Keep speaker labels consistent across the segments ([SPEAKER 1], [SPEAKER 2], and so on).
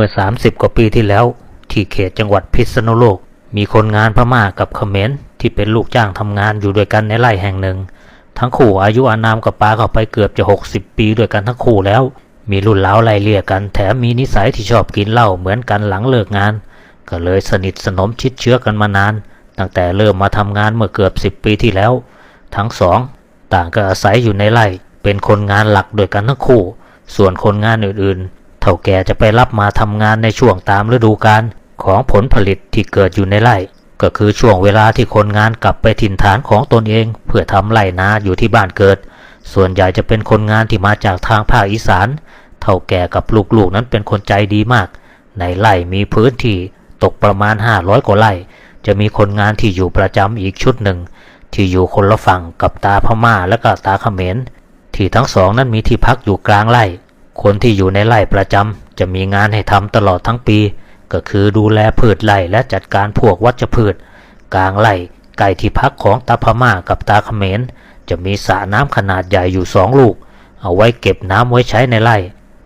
[SPEAKER 1] มื่อ 30 กว่าปีที่แล้ว ที่เขตจังหวัดพิษณุโลก มีคนงานพม่ากับเขมรที่เป็นลูกจ้างทำงานอยู่ด้วยกันในไร่แห่งหนึ่ง ทั้งคู่อายุอานามกับปาเข้าไปเกือบจะ 60 ปีด้วยกันทั้งคู่แล้ว มีรุ่นเล้าไล่เลี่ยกัน แถมมีนิสัยที่ชอบกินเหล้าเหมือนกันหลังเลิกงาน ก็เลยสนิทสนมชิดเชื้อกันมานาน ตั้งแต่เริ่มมาทำงานเมื่อเกือบ 10 ปีที่แล้ว ทั้งสองต่างก็อาศัยอยู่ในไร่เป็นคนงานหลักด้วยกันทั้งคู่ ส่วนคนงานอื่นๆ เท่าแก่จะไปรับมาทำงานในช่วงตามฤดูกาลของผลผลิตที่เกิดอยู่ในไร่ ก็คือช่วงเวลาที่คนงานกลับไปถิ่นฐานของตนเอง เพื่อทำไร่นาอยู่ที่บ้านเกิด ส่วนใหญ่จะเป็นคนงานที่มาจากทางภาคอีสาน เท่าแก่กับลูกๆนั้นเป็นคนใจดีมาก ในไร่มีพื้นที่ตกประมาณ 500 กว่าไร่ จะมีคนงานที่อยู่ประจำอีกชุดหนึ่ง ที่อยู่คนละฝั่งกับตาพม่าและก็ตาเขมรที่ทั้งสองนั้นมีที่พักอยู่กลางไร่ คนที่อยู่ในไร่ประจำจะมีงานให้ทำตลอดทั้งปี ก็คือดูแลพืชไร่และจัดการพวกวัชพืช กลางไร่ใกล้ที่พักของตาพม่ากับตาเขมรจะมีสระน้ำขนาดใหญ่อยู่สองลูก เอาไว้เก็บน้ำไว้ใช้ในไร่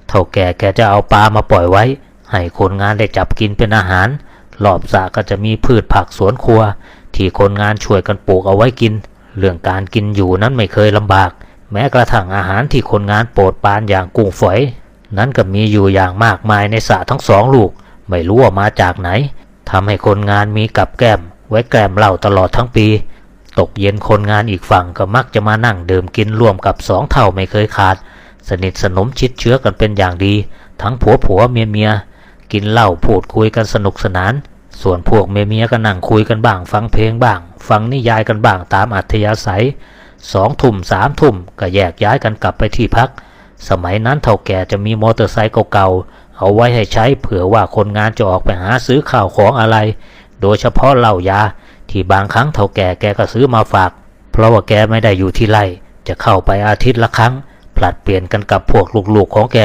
[SPEAKER 1] เท่าแก่แกจะเอาปลามาปล่อยไว้ ให้คนงานได้จับกินเป็นอาหารรอบสระก็จะมีพืชผักสวนครัว ที่คนงานช่วยกันปลูกเอาไว้กิน เรื่องการกินอยู่นั้นไม่เคยลำบาก แม้กระทั่งอาหารที่คนงานโปรดปานอย่างกุ้งฝอย นั้นก็มีอยู่อย่างมากมายในสระทั้งสองลูก ไม่รู้ว่ามาจากไหนทำให้คนงานมีกับแกล้ม ไว้แกล้มเหล้าตลอดทั้งปี ตกเย็นคนงานอีกฝั่งก็มักจะมานั่งดื่มกินร่วมกับสองเท่าไม่เคยขาด สนิทสนมชิดเชื้อกันเป็นอย่างดี ทั้งผัวผัวเมียเมียกินเหล้าพูดคุยกันสนุกสนาน ส่วนพวกเมียเมียก็นั่งคุยกันบ้าง ฟังเพลงบ้าง ฟังนิยายกันบ้างตามอัธยาศัย สองทุ่มสามทุ่มก็แยกย้ายกันกลับไปที่พัก สมัยนั้นเท่าแก่จะมีมอเตอร์ไซค์เก่าๆ เอาไว้ให้ใช้เผื่อว่าคนงานจะออกไปหาซื้อข้าวของอะไร โดยเฉพาะเหล้ายา ที่บางครั้งเท่าแก่แกก็ซื้อมาฝาก เพราะว่าแกไม่ได้อยู่ที่ไร่จะเข้าไปอาทิตย์ละครั้ง ผลัดเปลี่ยนกันกับพวกลูกๆของแก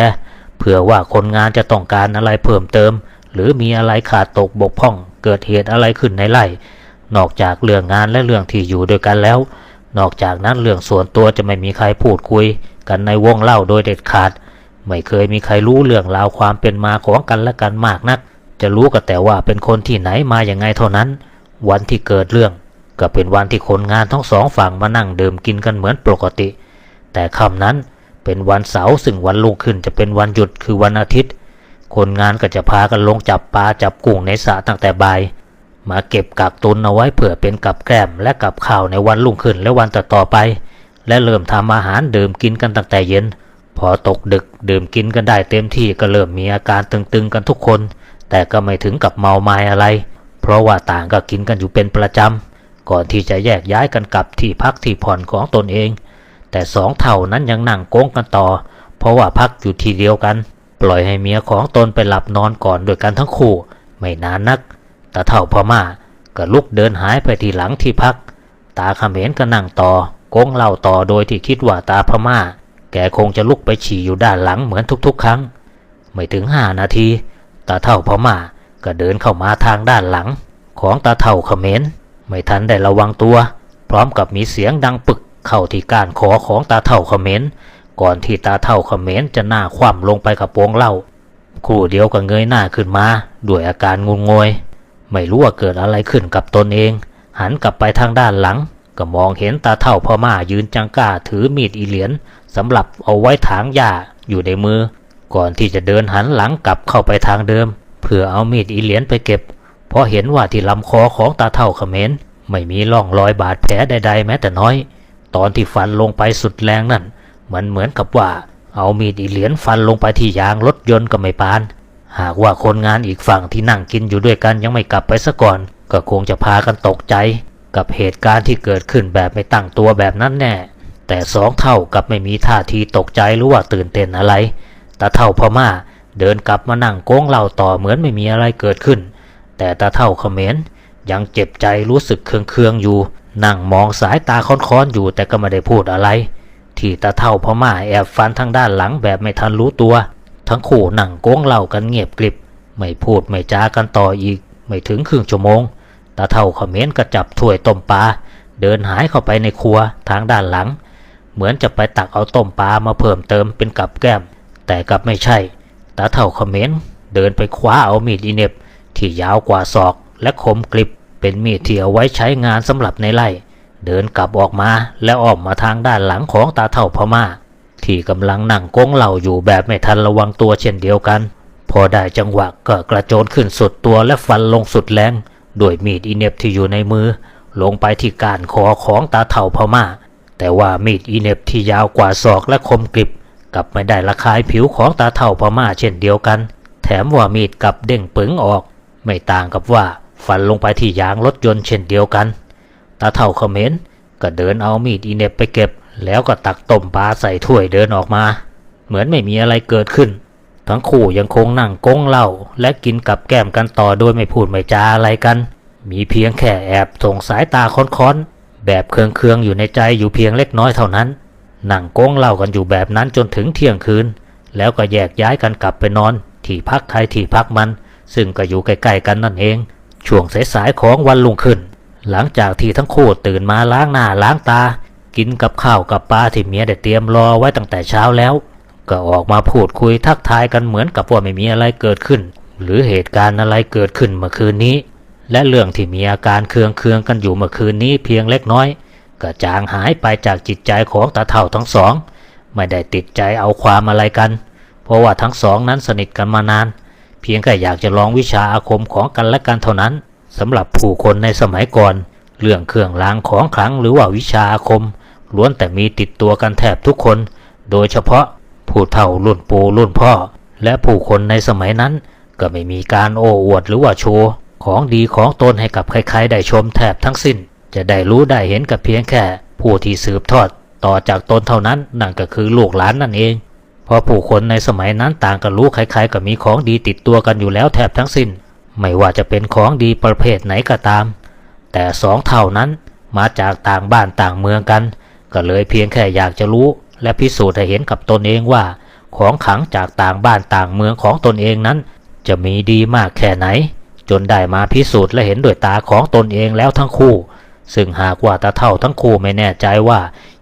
[SPEAKER 1] เผื่อว่าคนงานจะต้องการอะไรเพิ่มเติม หรือมีอะไรขาดตกบกพร่อง เกิดเหตุอะไรขึ้นในไร่ นอกจากเรื่องงานและเรื่องที่อยู่ด้วยกันแล้ว นอกจากนั้นเรื่องส่วนตัวจะไม่มีใครพูดคุย กันในวงเล่าโดยเด็ดขาด ไม่เคยมีใครรู้เรื่องราวความเป็นมาของกันและกันมากนัก จะรู้ก็แต่ว่าเป็นคนที่ไหนมาอย่างไงเท่านั้น วันที่เกิดเรื่อง ก็เป็นวันที่คนงานทั้งสองฝั่งมานั่งดื่มกินกันเหมือนปกติ แต่ค่ำนั้นเป็นวันเสาร์ซึ่งวันรุ่งขึ้นจะเป็นวันหยุดคือวันอาทิตย์ คนงานก็จะพากันลงจับปลาจับกุ้งในสระตั้งแต่บ่าย มาเก็บกักตุนเอาไว้เผื่อเป็นกับแกล้มและกับข้าวในวันรุ่งขึ้นและวันต่อต่อๆไป และเริ่มทำอาหารดื่มกินกันตั้งแต่เย็น พอตกดึกดื่มกินกันได้เต็มที่ก็เริ่มมีอาการตึงๆกันทุกคน แต่ก็ไม่ถึงกับเมาไม้อะไร เพราะว่าต่างก็กินกันอยู่เป็นประจำก่อนที่จะแยกย้ายกันกลับที่พักที่ผ่อนของตนเอง แต่สองเท่านั้นยังนั่งโก้งกันต่อ เพราะว่าพักอยู่ที่เดียวกัน ปล่อยให้เมียของตนไปหลับนอนก่อนด้วยกันทั้งคู่ ไม่นานนัก ตาเท่าพม่าก็ลุกเดินหายไปที่หลังที่พัก ตาเขมรก็นั่งต่อโกงเล่าต่อโดยที่คิดว่าตาพม่า แกคงจะลุกไปฉี่อยู่ด้านหลังเหมือนทุกๆ ครั้ง ไม่ถึงห้านาที ตาเท่าพม่าก็เดินเข้ามาทางด้านหลัง ของตาเท่าเขมรไม่ทันได้ระวังตัว พร้อมกับมีเสียงดังปึกเข้าที่ก้านคอของตาเท่าเขมรก่อนที่ตาเท่าเขมรจะหน้าคว่ำลงไปกับโปงเล้าคู่เดียวก็เงยหน้าขึ้นมาด้วยอาการงุนงวย ไม่รู้ว่าเกิดอะไรขึ้นกับตนเอง หันกลับไปทางด้านหลัง ก็มองเห็นตาเท่าพ่อม่ายืนจังก้าถือมีดอีเหลียนสำหรับเอาไว้ถางหญ้าอยู่ในมือ ก่อนที่จะเดินหันหลังกลับเข้าไปทางเดิม เพื่อเอามีดอีเหลียนไปเก็บ เพราะเห็นว่าที่ลำคอของตาเท่าเขมรไม่มีร่องรอยบาดแผลใด ๆ แม้แต่น้อย ตอนที่ฟันลงไปสุดแรงนั่นมันเหมือนกับว่า เอามีดอีเหลียนฟันลงไปที่ยางรถยนต์ก็ไม่ปาน หากว่าคนงานอีกฝั่งที่นั่งกินอยู่ด้วยกันยังไม่กลับไปซะก่อน ก็คงจะพากันตกใจ กับเหตุการณ์ที่เกิดขึ้นแบบไม่ตั้งตัวแบบนั้นแน่ แต่สองเท่ากับไม่มีท่าทีตกใจหรือว่าตื่นเต้นอะไรตาเท่าพม่าเดินกลับมานั่งโก้งเหล่าต่อเหมือนไม่มีอะไรเกิดขึ้น แต่ตาเท่าเขมรยังเจ็บใจรู้สึกเคืองๆอยู่ นั่งมองสายตาค้อนๆอยู่แต่ก็ไม่ได้พูดอะไร ที่ตาเท่าพม่าแอบฟันทางด้านหลังแบบไม่ทันรู้ตัว ทั้งคู่นั่งโก้งเหล่ากันเงียบกริบ ไม่พูดไม่จากันต่ออีก ไม่ถึงครึ่งชั่วโมง ตาเท่าเขมรก็จับถ้วยต้มปลาเดินหายเข้าไปในครัวทางด้านหลัง เหมือนจะไปตักเอาต้มปลามาเพิ่มเติมเป็นกับแก้ม แต่กลับไม่ใช่ ตาเท่าเขมรเดินไปคว้าเอามีดอิเนบที่ยาวกว่าศอกและคมกริบ เป็นมีดที่เอาไว้ใช้งานสำหรับในไร่ เดินกลับออกมาและอ้อมมาทางด้านหลังของตาเท่าพม่า ที่กำลังนั่งก้งเหล่าอยู่แบบไม่ทันระวังตัวเช่นเดียวกัน พอได้จังหวะก็กระโจนขึ้นสุดตัวและฟันลงสุดแรงด้วยมีดอิเนบที่อยู่ในมือ ลงไปที่ก้านคอของตาเท่าพม่า แต่ว่ามีดอิเนบที่ยาวกว่าศอกและคมกริบกลับไม่ได้ระคายผิวของตาเท่าพม่าเช่นเดียวกัน แถมว่ามีดกลับเด้งปึงออก ไม่ต่างกับว่าฟันลงไปที่ยางรถยนต์เช่นเดียวกัน ตาเท่าเขมรก็เดินเอามีดอิเนบไปเก็บ แล้วก็ตักต้มปลาใส่ถ้วยเดินออกมา เหมือนไม่มีอะไรเกิดขึ้น ทั้งคู่ยังคงนั่งก้งเหล้าและกินกับแก้มกันต่อโดยไม่พูดไม่จาอะไรกัน มีเพียงแค่แอบส่งสายตาค้อนๆ แบบเคืองๆอยู่ในใจอยู่เพียงเล็กน้อยเท่านั้น นั่งก้งเหล้ากันอยู่แบบนั้นจนถึงเที่ยงคืน แล้วก็แยกย้ายกันกลับไปนอน ที่พักใครที่พักมัน ซึ่งก็อยู่ใกล้ๆกันนั่นเอง ช่วงสายๆของวันรุ่งขึ้น หลังจากที่ทั้งคู่ตื่นมาล้างหน้าล้างตา กินกับข้าวกับปลาที่เมียได้เตรียมรอไว้ตั้งแต่เช้าแล้ว ก็ออกมาพูดคุยทักทายกันเหมือนกับว่าไม่มีอะไรเกิดขึ้น หรือเหตุการณ์อะไรเกิดขึ้นเมื่อคืนนี้ และเรื่องที่มีอาการเคืองเคืองกันอยู่เมื่อคืนนี้เพียงเล็กน้อย ก็จางหายไปจากจิตใจของตาเท่าทั้งสอง ไม่ได้ติดใจเอาความอะไรกัน เพราะว่าทั้งสองนั้นสนิทกันมานาน เพียงแค่อยากจะลองวิชาอาคมของกันและกันเท่านั้นสำหรับผู้คนในสมัยก่อน เรื่องเครื่องรางของขลังหรือว่าวิชาอาคม ล้วนแต่มีติดตัวกันแทบทุกคน โดยเฉพาะผู้เฒ่ารุ่นปู่รุ่นพ่อ และผู้คนในสมัยนั้น ก็ไม่มีการโอ้อวดหรือว่าโชว์ของดีของตนให้กับใครๆได้ชมแทบทั้งสิ้น จะได้รู้ได้เห็นกับเพียงแค่ ผู้ที่สืบทอด ต่อจากตนเท่านั้นนั่นก็คือลูกหลานนั่นเอง เพราะผู้คนในสมัยนั้นต่างก็รู้ใครๆก็มีของดีติดตัวกันอยู่แล้วแทบทั้งสิ้น ไม่ว่าจะเป็นของดีประเภทไหนก็ตาม แต่สองเท่านั้นมาจากต่างบ้านต่างเมืองกัน ก็เลยเพียงแค่อยากจะรู้ และพิสูจน์ให้เห็นกับตนเองว่า ของขังจากต่างบ้านต่างเมืองของตนเองนั้น จะมีดีมากแค่ไหน จนได้มาพิสูจน์และเห็นด้วยตาของตนเองแล้วทั้งคู่ ซึ่งหากว่าตาเท่าทั้งคู่ไม่แน่ใจว่า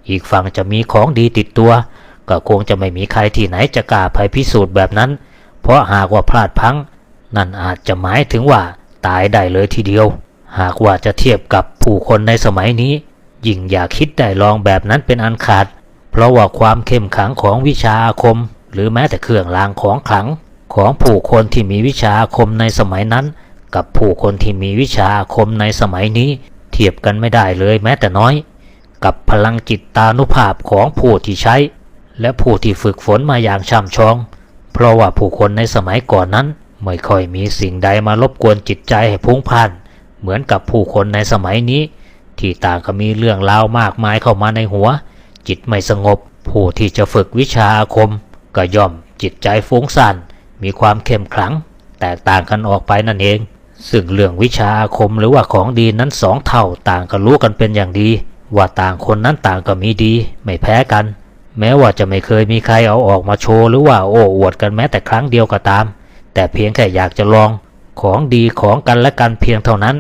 [SPEAKER 1] อีกฝั่งจะมีของดีติดตัว ก็คงจะไม่มีใครที่ไหนจะกล้าไปพิสูจน์แบบนั้น เพราะหากว่าพลาดพัง นั่นอาจจะหมายถึงว่าตายได้เลยทีเดียว หากว่าจะเทียบกับผู้คนในสมัยนี้ ยิ่งอยากคิดได้ลองแบบนั้นเป็นอันขาด เพราะว่าความเข้มขังของวิชาอาคม หรือแม้แต่เครื่องรางของขลัง ของผู้คนที่มีวิชาอาคมในสมัยนั้น กับผู้คนที่มีวิชาอาคมในสมัยนี้ เทียบกันไม่ได้เลยแม้แต่น้อย กับพลังจิตตานุภาพของผู้ที่ใช้ และผู้ที่ฝึกฝนมาอย่างช่ำชอง เพราะว่าผู้คนในสมัยก่อนนั้นไม่ค่อยมีสิ่งใดมารบกวนจิตใจให้พุ่งพล่าน เหมือนกับผู้คนในสมัยนี้ ที่ต่างก็มีเรื่องราวมากมายเข้ามาในหัว จิตไม่สงบ ผู้ที่จะฝึกวิชาอาคม ก็ย่อมจิตใจฟุ้งซ่านมีความเข้มขลัง แตกต่างกันออกไปนั่นเอง ซึ่งเรื่องวิชาอาคมหรือว่าของดีนั้นสองเท่าต่างก็รู้กันเป็นอย่างดี ว่าต่างคนนั้นต่างก็มีดี ไม่แพ้กัน แม้ว่าจะไม่เคยมีใครเอาออกมาโชว์หรือว่าโอ้อวดกันแม้แต่ครั้งเดียวก็ตาม แต่เพียงแค่อยากจะลองของดีของกันและกันเพียงเท่านั้น